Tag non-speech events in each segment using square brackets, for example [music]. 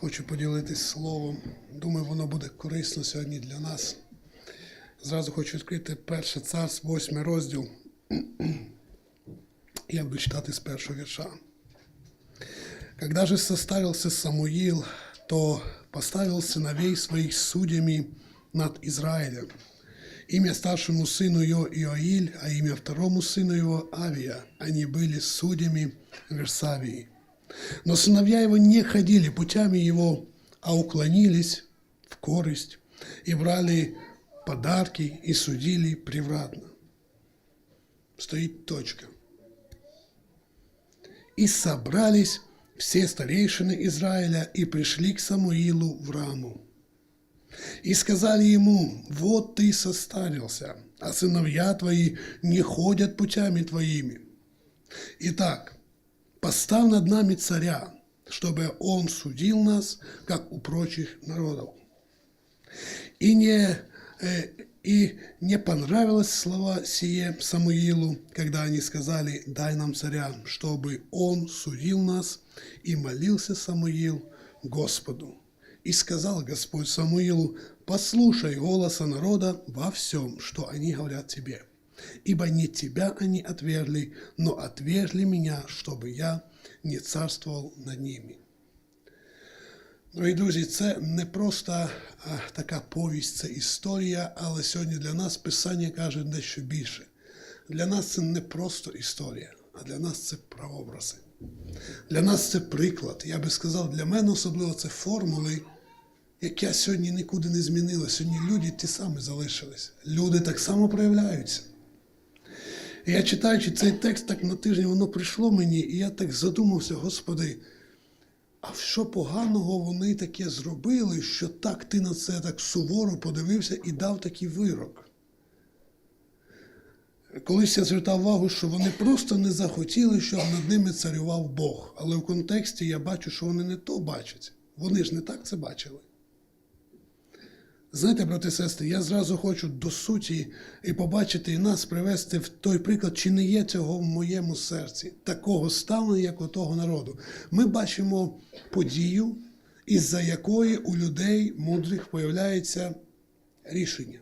Хочу поділитись словом. Думаю, воно буде корисно сьогодні для нас. Зразу хочу відкрити перше царство, восьмий розділ. [clears throat] Я буду читати з першого вірша. Когда же состарился Самуил, то поставил сыновей своих судьями над Израилем. Имя старшему сыну его Иоиль, а имя второму сыну его Авия. Они были судьями Версавии. Но сыновья его не ходили путями его, а уклонились в корость и брали подарки и судили превратно. Стоит точка. И собрались все старейшины Израиля и пришли к Самуилу в Раму. И сказали ему, вот ты состарился, а сыновья твои не ходят путями твоими. Итак, поставь над нами царя, чтобы он судил нас, как у прочих народов. И не, э, и не понравилось слова сие Самуилу, когда они сказали, дай нам царя, чтобы он судил нас, и молился Самуил Господу. И сказал Господь Самуилу, послушай голоса народа во всем, что они говорят тебе. Ибо не тебя они отвергли, но отвергли меня, чтобы я не царствовал над ними. Дорогі друзі, це не просто а, така повість, це історія, але сьогодні для нас Писання каже дещо більше. Для нас це не просто історія, а для нас це прообрази. Для нас це приклад. Я би сказав, для мене особливо це формули, яке сьогодні нікуди не змінило. Сьогодні люди ті самі залишились. Люди так само проявляються. Я читаючи цей текст так на тиждень, воно прийшло мені, і я так задумався, Господи, а що поганого вони таке зробили, що так ти на це так суворо подивився і дав такий вирок? Колись я звертав увагу, що вони просто не захотіли, щоб над ними царював Бог. Але в контексті я бачу, що вони не то бачать. Вони ж не так це бачили. Знаєте, брати і сестри, я зразу хочу до суті і побачити і нас привести в той приклад, чи не є цього в моєму серці, такого ставлення, як у того народу. Ми бачимо подію, із-за якої у людей мудрих появляється рішення.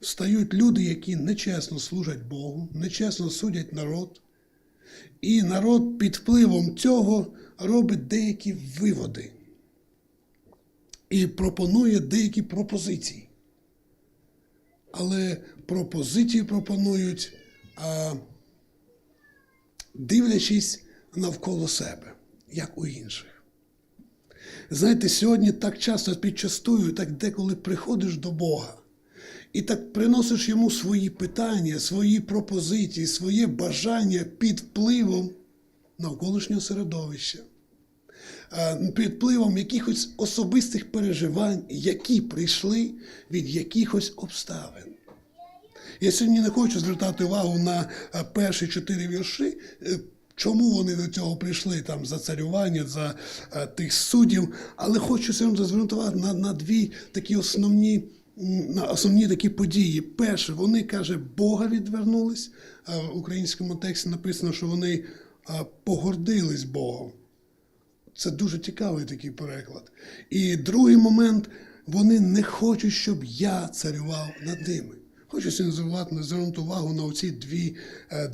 Встають люди, які нечесно служать Богу, нечесно судять народ, і народ під впливом цього робить деякі виводи і пропонує деякі пропозиції. Але пропозиції пропонують, дивлячись навколо себе, як у інших. Знаєте, сьогодні так часто підчастую, так деколи приходиш до Бога і так приносиш йому свої питання, свої пропозиції, своє бажання під впливом навколишнього середовища під впливом якихось особистих переживань, які прийшли від якихось обставин. Я сьогодні не хочу звертати увагу на перші чотири вірші, е, чому вони до цього прийшли, там, за царювання, за тих суддів, але хочу сьогодні звернути на, на дві такі основні. На основні такі події. Перше, вони каже, Бога відвернулись. В українському тексті написано, що вони погордились Богом. Це дуже цікавий такий переклад. І другий момент, вони не хочуть, щоб я царював над ними. Хочу сьогодні звернути увагу на оці дві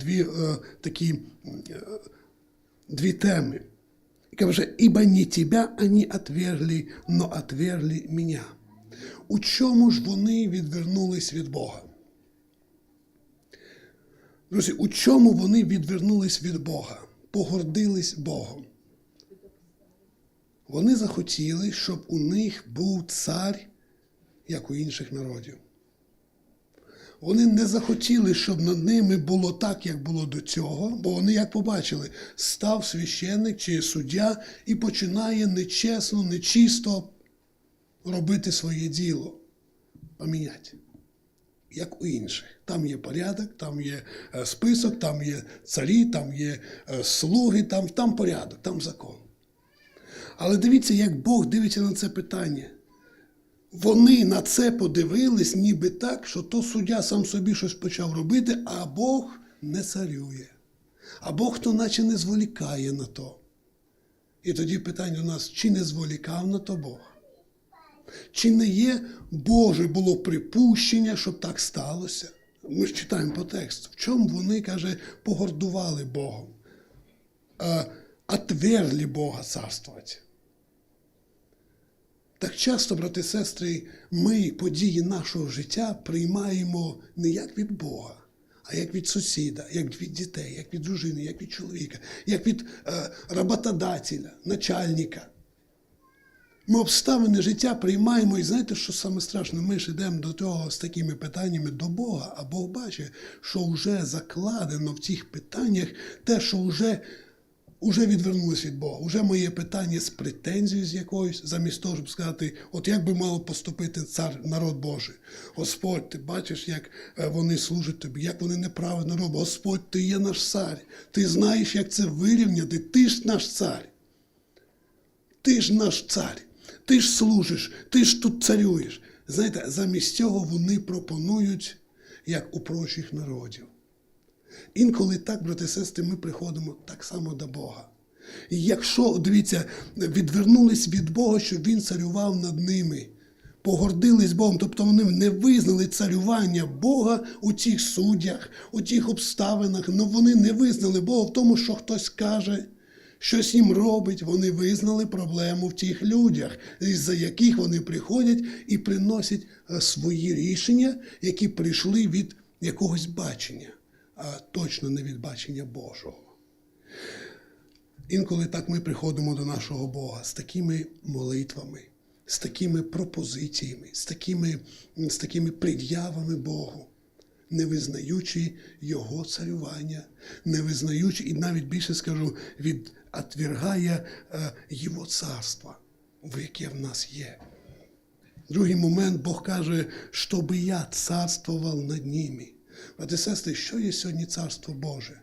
дві такі дві теми. Каже, ібо не тебе вони отвергли, но отвергли мене. У чому ж вони відвернулись від Бога? Друзі, у чому вони відвернулись від Бога? Погордились Богом. Вони захотіли, щоб у них був цар, як у інших народів. Вони не захотіли, щоб над ними було так, як було до цього, бо вони, як побачили, став священник чи суддя і починає нечесно, нечисто робити своє діло, поміняти. Як у інших. Там є порядок, там є список, там є царі, там є слуги, там, там порядок, там закон. Але дивіться, як Бог дивиться на це питання. Вони на це подивились, ніби так, що то суддя сам собі щось почав робити, а Бог не царює. А Бог то наче не зволікає на то. І тоді питання до нас, чи не зволікав на то Бог? Чи не є Боже було припущення, щоб так сталося? Ми ж читаємо по тексту. В чому вони, каже, погордували Богом? А, отвергли Бога царствувати. Так часто, брати і сестри, ми події нашого життя приймаємо не як від Бога, а як від сусіда, як від дітей, як від дружини, як від чоловіка, як від е, роботодателя, начальника. Ми обставини життя приймаємо, і знаєте, що саме страшне? Ми ж йдемо до того з такими питаннями до Бога, а Бог бачить, що вже закладено в цих питаннях те, що вже, вже відвернулось від Бога. Уже моє питання з претензією з якоюсь, замість того, щоб сказати, от як би мало поступити цар, народ Божий. Господь, ти бачиш, як е, вони служать тобі, як вони неправильно роблять. Господь, ти є наш цар. Ти знаєш, як це вирівняти. Ти ж наш цар. Ти ж наш цар, ти ж служиш, ти ж тут царюєш. Знаєте, замість цього вони пропонують, як у прочих народів. Інколи так, брати і сестри, ми приходимо так само до Бога. І якщо, дивіться, відвернулись від Бога, щоб Він царював над ними, погордились Богом, тобто вони не визнали царювання Бога у цих суддях, у тих обставинах, але вони не визнали Бога в тому, що хтось каже, щось їм робить, вони визнали проблему в тих людях, із-за яких вони приходять і приносять е, свої рішення, які прийшли від якогось бачення, точно не від бачення Божого. Інколи так ми приходимо до нашого Бога з такими молитвами, з такими пропозиціями, з такими, з такими пред'явами Богу, не визнаючи Його царювання, не визнаючи, і навіть більше скажу, від отвергає е, Його царство, в яке в нас є. Другий момент Бог каже, щоб я царствував над ними. Брати сестри, що є сьогодні царство Боже?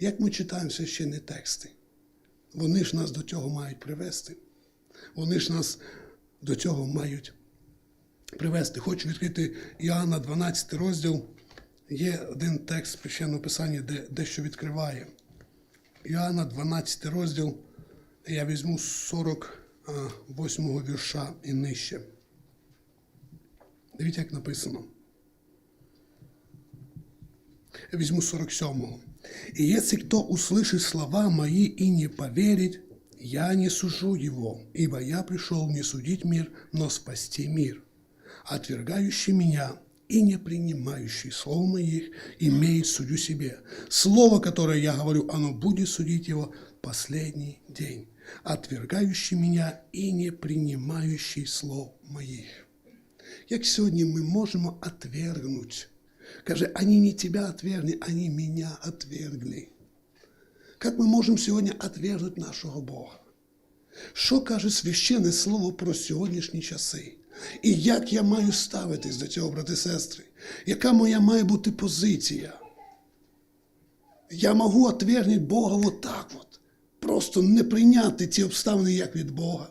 Як ми читаємо священні тексти? Вони ж нас до цього мають привести. Вони ж нас до цього мають привести. Хочу відкрити Іоанна 12 розділ. Є один текст священного писання, де дещо відкриває. Іоанна 12 розділ. Я візьму з 48 вірша і нижче. Дивіться, як написано. Візьму 47-го. И если кто услышит слова мои и не поверит, я не сужу его, ибо я пришел не судить мир, но спасти мир. Отвергающий меня и не принимающий слов моих имеет судью себе. Слово, которое я говорю, оно будет судить его последний день. Отвергающий меня и не принимающий слов моих. Як сьогодні ми можемо отвергнути Каже, они не тебя отвергли, они меня отвергли. Как ми можемо сьогодні отвергнути нашого Бога? Що каже священне слово про сьогоднішні часи? І як я маю ставитись до цього, брати сестри? Яка моя має бути позиція? Я можу отвергнути Бога отак от. Просто не прийняти ці обставини як від Бога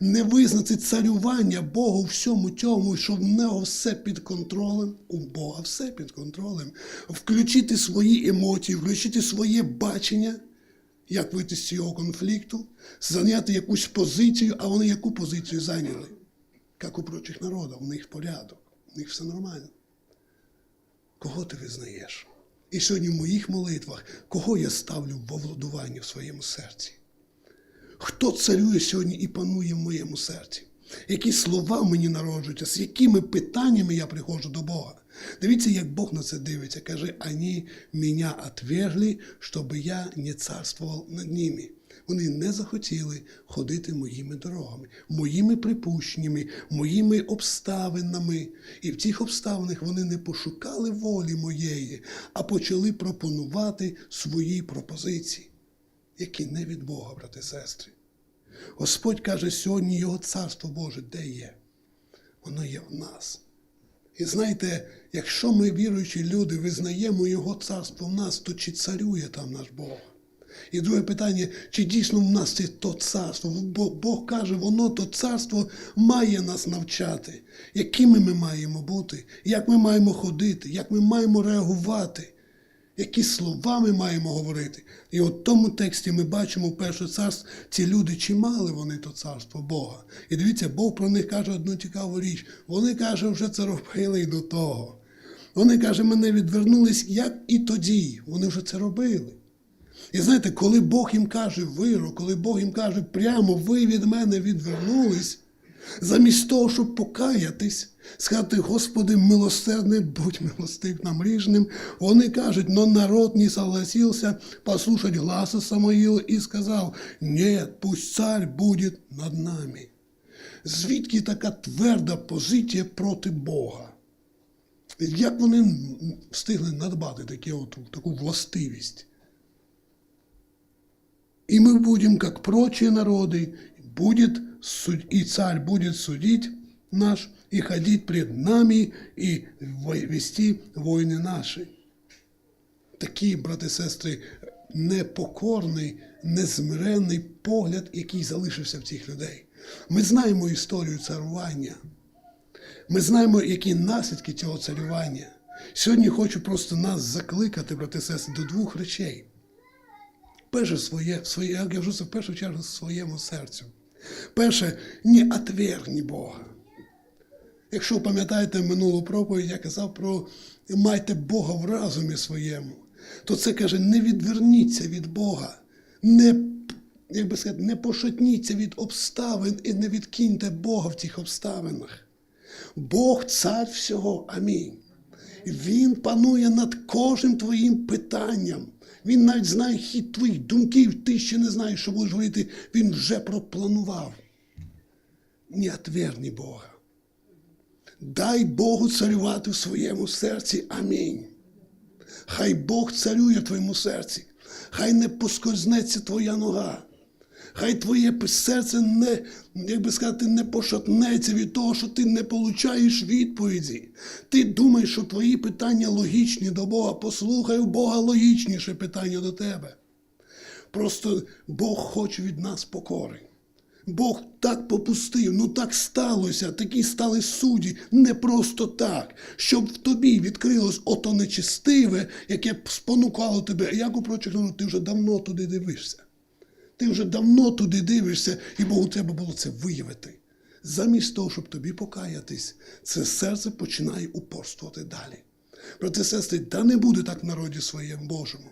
не визнати царювання Бога у всьому цьому, що в нього все під контролем, у Бога все під контролем, включити свої емоції, включити своє бачення, як вийти з цього конфлікту, зайняти якусь позицію, а вони яку позицію зайняли? Як у прочих народів, у них порядок, у них все нормально. Кого ти визнаєш? І сьогодні в моїх молитвах, кого я ставлю в овладування в своєму серці? Хто царює сьогодні і панує в моєму серці? Які слова мені народжуються, з якими питаннями я приходжу до Бога? Дивіться, як Бог на це дивиться. Каже, ані мене отвергли, щоб я не царствував над ними. Вони не захотіли ходити моїми дорогами, моїми припущеннями, моїми обставинами. І в цих обставинах вони не пошукали волі моєї, а почали пропонувати свої пропозиції які не від Бога, брати сестри. Господь каже, сьогодні Його царство Боже де є? Воно є в нас. І знаєте, якщо ми, віруючі люди, визнаємо Його царство в нас, то чи царює там наш Бог? І друге питання, чи дійсно в нас це то царство? Бо Бог каже, воно то царство має нас навчати, якими ми маємо бути, як ми маємо ходити, як ми маємо реагувати які слова ми маємо говорити. І от в тому тексті ми бачимо перше царство, ці люди, чи мали вони то царство Бога. І дивіться, Бог про них каже одну цікаву річ. Вони каже, вже це робили і до того. Вони каже, мене відвернулись, як і тоді. Вони вже це робили. І знаєте, коли Бог їм каже вирок, коли Бог їм каже прямо, ви від мене відвернулись, замість того, щоб покаятись, сказати, Господи, милосердний, будь милостив нам ріжним, вони кажуть, но народ не согласился послушать гласа Самоїла і сказав, нет, пусть царь буде над нами. Звідки така тверда позиція проти Бога? Як вони встигли надбати таке от, таку властивість? И мы будем, как прочие народы, будет суд... и царь будет судить наш, и ходить пред нами, и вести войны наши. Такий, брати і сестри, непокорний, незмиренний погляд, який залишився в цих людей. Ми знаємо історію царування. Ми знаємо, які наслідки цього царювання. Сьогодні хочу просто нас закликати, брати сестри, до двох речей. Перше, своє, своє, я кажу це в першу чергу своєму серцю. Перше, не отвергни Бога. Якщо пам'ятаєте минулу проповідь, я казав про майте Бога в разумі своєму, то це каже, не відверніться від Бога, не, як би сказати, не пошатніться від обставин і не відкиньте Бога в цих обставинах. Бог цар всього. Амінь. Він панує над кожним твоїм питанням. Він навіть знає хід твоїх думків, ти ще не знаєш, що будеш говорити, він вже пропланував. Не отверни Бога. Дай Богу царювати в своєму серці. Амінь. Хай Бог царює в твоєму серці. Хай не поскользнеться твоя нога. Хай твоє серце не, як би сказати, не пошатнеться від того, що ти не получаєш відповіді. Ти думаєш, що твої питання логічні до Бога. Послухай у Бога логічніше питання до тебе. Просто Бог хоче від нас покори. Бог так попустив, ну так сталося, такі стали судді, не просто так, щоб в тобі відкрилось ото нечистиве, яке спонукало тебе. Як у прочих ти вже давно туди дивишся. Ти вже давно туди дивишся, і Богу треба було це виявити. Замість того, щоб тобі покаятись, це серце починає упорствувати далі. Брати сестри, да не буде так в народі своєму Божому.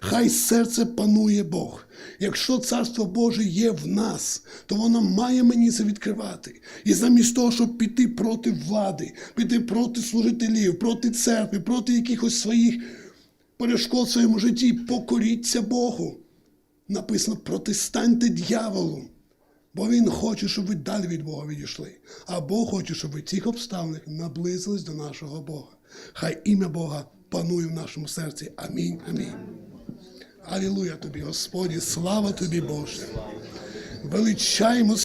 Хай серце панує Бог. Якщо царство Боже є в нас, то воно має мені це відкривати. І замість того, щоб піти проти влади, піти проти служителів, проти церкви, проти якихось своїх перешкод в своєму житті, покоріться Богу. Написано, протистаньте дьяволу. Бо він хоче, щоб ви далі від Бога відійшли. А Бог хоче, щоб ви цих обставинах наблизились до нашого Бога. Хай ім'я Бога панує в нашому серці. Амінь. Амінь. Алілуя тобі, Господі, слава тобі, Боже. Величаємо